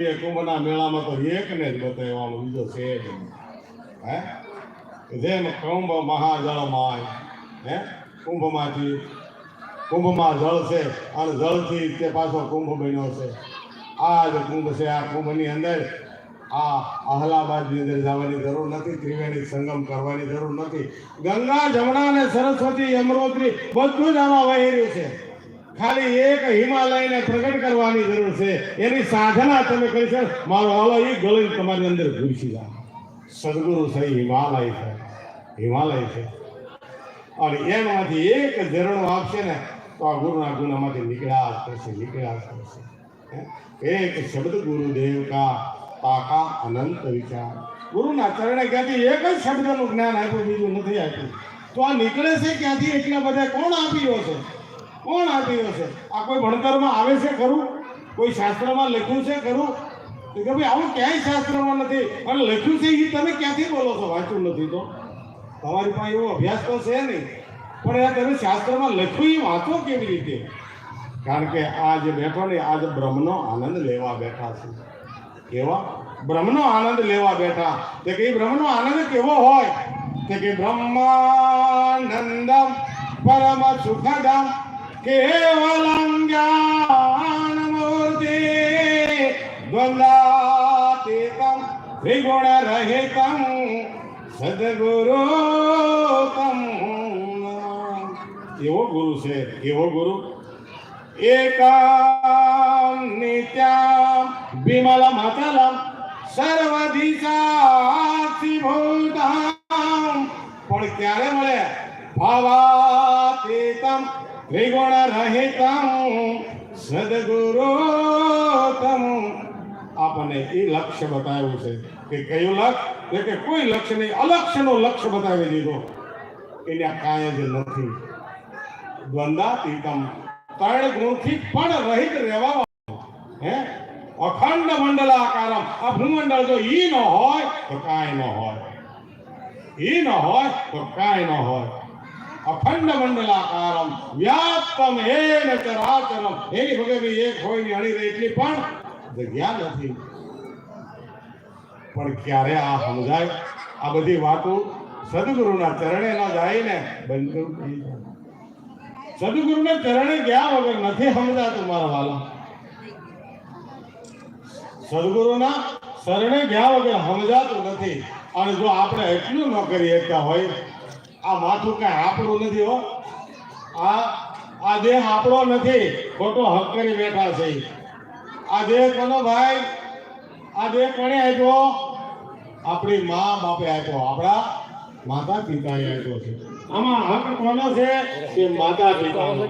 એ કુંભના મેળામાં તો એકને જ બતાવવાનો, બીજો છે. હે? જેમ કુંભ મહાજળમાં હે? કુંભમાંથી, કુંભમાં જળ છે, અને જળથી તે પાછો કુંભ બન્યો છે. આ જ કુંભ છે, આ કુંભની અંદર આ અહલાબાદની અંદર જવાની જરૂર નથી, ત્રિવેણી સંગમ કરવાની જરૂર નથી. ગંગા જમણા સરસ્વતી યમનોત્રી બધું જ આમાં વહી છે. ખાલી એક હિમાલયને પ્રગટ કરવાની જરૂર છે. એની સાધના તમે કરી છે. મારો એ ગળી તમારી અંદર ઘૂસી જાય સદગુરુ છે હિમાલય છે. હિમાલય છે. અને એમાંથી એક ઝરણો આપશે ને, તો આ ગુરુના ગુનામાંથી નીકળ્યા કરશે નીકળ્યા કરશે? એક શબ્દ ગુરુદેવ કા પાકા અનંત વિચાર. ગુરુના ચરણે ક્યાંથી એક જ શબ્દનું જ્ઞાન આપ્યું, બીજું નથી આપ્યું. તો આ નીકળે છે ક્યાંથી? એટલા બધા કોણ આપ્યો છે? કોણ આપ્યો છે? આ કોઈ ભણતરમાં આવે છે ખરું? કોઈ શાસ્ત્રમાં લખ્યું છે ખરું? કે ભાઈ, આવું ક્યાંય શાસ્ત્રમાં નથી. અને લખ્યું છે એ તમે ક્યાંથી બોલો છો? વાંચ્યું નથી તો. તમારી પાસે એવો અભ્યાસ તો છે નહીં. પણ એ તમે શાસ્ત્રમાં લખ્યું એ વાંચો કેવી રીતે? કારણ કે આ જે બેઠો ને આ જે બ્રહ્મનો આનંદ લેવા બેઠા છે. કેવા? બ્રહ્મનો આનંદ લેવા બેઠા. તે કે બ્રહ્મનો આનંદ કેવો હોય? તે કે બ્રહ્માનંદમ પરમ સુખદમ. મૂર્તિ દ્વંદાતીતમ ત્રિગુણ રહિતમ સદગુરુ એવો ગુરુ છે એવો ગુરુ એકમ નિત્યમ વિમલ મતલમ સર્વદિશાક્ષી ભૂતામ પણ ક્યારે મળે ભાવાતીતમ ત્રિગુણ રહિતમ સદગુરુતમ આપણને એ લક્ષ્ય બતાવ્યું છે કે કયું લક્ષ્ય? એટલે કે કોઈ લક્ષ્ય નહીં, અલક્ષ્યનો લક્ષ્ય બતાવી દીધો. એને કાંઈ જ નથી. દ્વંદાતીતમ ત્રણ ગુણથી પણ રહિત રહેવા હે? અખંડ મંડળ આ ભૂમંડળ જો ઈ ન હોય, તો કાંઈ ન હોય. ઈ ન હોય, તો કાંઈ ન હોય. ચરણે ન જાય ને, બંધ સદગુરુના ચરણે ગયા વગર નથી સમજાતું મારા વાલા. સદગુરુના શરણે ગયા વગર સમજાતું નથી. અને જો આપણે એટલું ન કરી શકતા હોય આ માથું કાંઈ આપણું નથી હો. આ આ દેહ આપણો નથી. ખોટો હક કરી બેઠા છે. આ દેહ કોનો ભાઈ? આ દેહ કોણે આપ્યો? આપણી મા બાપે આપ્યો. આપણા માતા પિતાએ આપ્યો છે. આમાં હક કોનો છે? કે માતા પિતાનો